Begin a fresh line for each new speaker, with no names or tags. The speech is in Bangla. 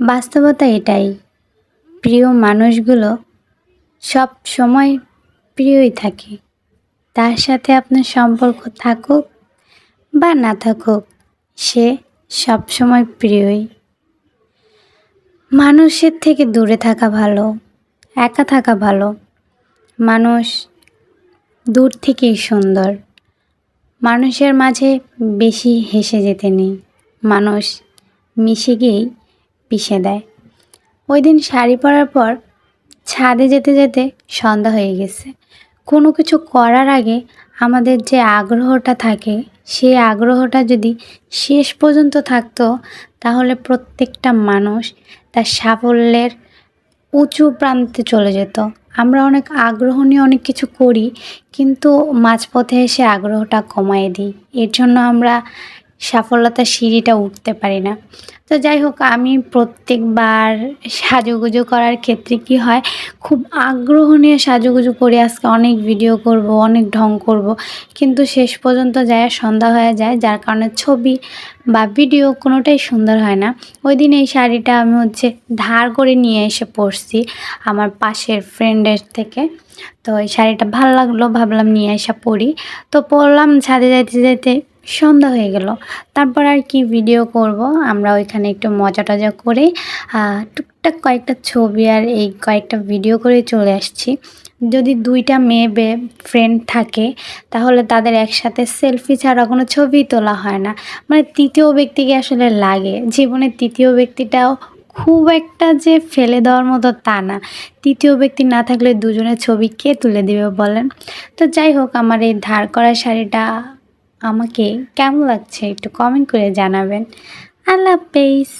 বাস্তবতা এটাই। প্রিয় মানুষগুলো সব সময় প্রিয়ই থাকে। তার সাথে আপনার সম্পর্ক থাকুক বা না থাকুক, সে সব সময় প্রিয়ই। মানুষের থেকে দূরে থাকা ভালো, একা থাকা ভালো। মানুষ দূর থেকেই সুন্দর। মানুষের মাঝে বেশি হেসে যেতে নেই। মানুষ মিশে গিয়েই পিষে দেয়। ওই দিন শাড়ি পরার পর ছাদে যেতে যেতে সন্ধ্যা হয়ে গেছে। কোনো কিছু করার আগে আমাদের যে আগ্রহটা থাকে, সেই আগ্রহটা যদি শেষ পর্যন্ত থাকতো, তাহলে প্রত্যেকটা মানুষ তার সাফল্যের উঁচু প্রান্তে চলে যেত। আমরা অনেক আগ্রহ নিয়ে অনেক কিছু করি, কিন্তু মাঝপথে এসে আগ্রহটা কমায় দিই। এর জন্য আমরা সফলতার সিঁড়িটা উঠতে পারি না। তো যাই হোক, আমি প্রত্যেকবার সাজুগুজু করার ক্ষেত্রে কি হয়, খুব আগ্রহ নিয়ে সাজুগুজু করে আজকে অনেক ভিডিও করব, অনেক ঢং করব। কিন্তু শেষ পর্যন্ত যায় সন্ধ্যা হয়ে যায়, যার কারণে ছবি বা ভিডিও কোনোটাই সুন্দর হয় না। ওই দিন এই শাড়িটা আমি হচ্ছে ধার করে নিয়ে এসে পরছি আমার পাশের ফ্রেন্ডের থেকে। তো এই শাড়িটা ভালো লাগল, ভাবলাম নিয়ে এসে পরি। তো পরলাম ছাদে যাইতে যাইতে সন্ধ্যা হয়ে গেল। তারপর আর কি ভিডিও করব? আমরা ওইখানে একটু মজা টজা করে টুকটাক কয়েকটা ছবি আর এই কয়েকটা ভিডিও করে চলে আসছি। যদি দুইটা মেয়ে ফ্রেন্ড থাকে, তাহলে তাদের একসাথে সেলফি ছাড়া কোনো ছবি তোলা হয় না। মানে তৃতীয় ব্যক্তিকে আসলে লাগে। জীবনে তৃতীয় ব্যক্তিটাও খুব একটা যে ফেলে দেওয়ার মতো তা না। তৃতীয় ব্যক্তি না থাকলে দুজনের ছবি কে তুলে দেবে বলেন? তো যাই হোক, আমার এই ধার করা শাড়িটা আমাকে কেমন লাগছে একটু কমেন্ট করে জানাবেন। আল্লাহ হাফেজ।